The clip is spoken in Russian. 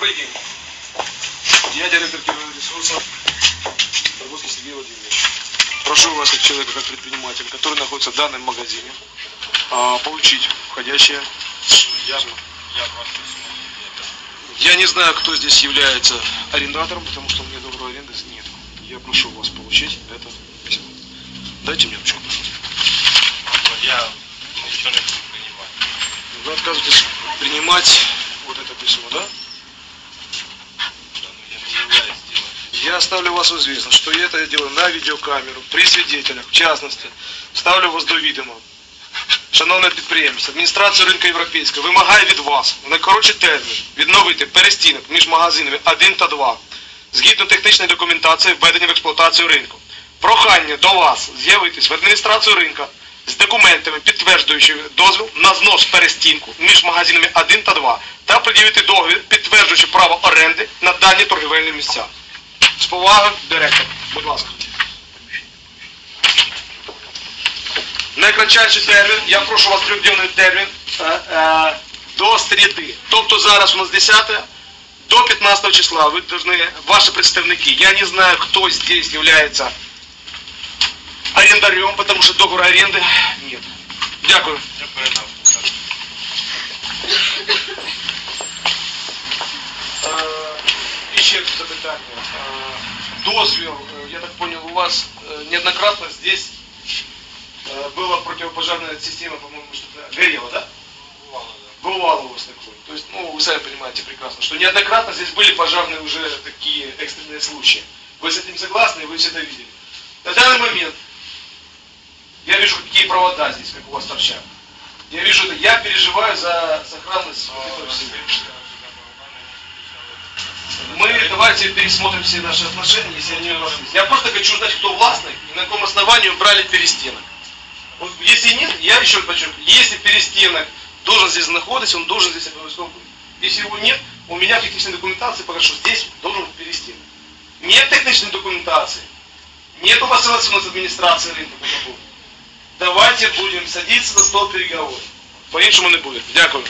Добрый день. Я директор ресурсов Торговский Сергей Владимирович. Прошу вас, как человека, как предприниматель, который находится в данном магазине, а, получить входящее. Я, я, я не знаю, кто здесь является арендатором, потому что у меня договора аренды нет. Я прошу вас получить это письмо. Дайте мне ручку, пожалуйста. Я ничего не принимаю. Вы отказываетесь принимать вот это письмо, да? Я ставлю вас в известность, что я это делаю на видеокамеру, при свидетелях, в частности. Ставлю вас до відома. Шановне підприємство, адміністрація ринку європейська вимагає від вас в найкоротший термін відновити перестінок між магазинами 1 та 2 згідно технічної документації введення в експлуатацію ринку. Прохання до вас з'явитись в адміністрацію ринка з документами, підтверджуючи дозвіл на знос перестінку між магазинами 1 та 2 та пред'явити договір, підтверджуючи право оренди на дані торгівельні місця. З повагою, директор. Будь ласка. Найкратчайший термін, я прошу вас трьохденний термін до середи. Тобто зараз у нас 10 до 15 числа вы должны, ваши представники, я не знаю, кто здесь является арендарем, потому что договора аренды нет. Дякую. Я передав. Ще запитання. Е, Дозвіл, е, я так понял, у вас е, неоднократно здесь э, была противопожарная система, по-моему, что-то горела, да? Бувало, да. Бывало у вас такое. То есть, ну, вы сами понимаете прекрасно, что неоднократно здесь были пожарные уже такие экстренные случаи. Вы с этим согласны, вы все это видели. На данный момент я вижу, какие провода здесь, как у вас торчат. Я вижу это, я переживаю за сохранность давайте пересмотрим все наши отношения, если они у нас есть. Я просто хочу знать, кто властный и на каком основании убрали перестенок. Вот если нет, я еще подчеркну, если перестенок должен здесь находиться, он должен здесь быть. Если его нет, у меня в технической документации пока что здесь должен быть перестенок. Нет технической документации, нет у вас согласования с администрацией рынка. Давайте будем садиться за стол переговоров. По-іншому не буде. Дякую.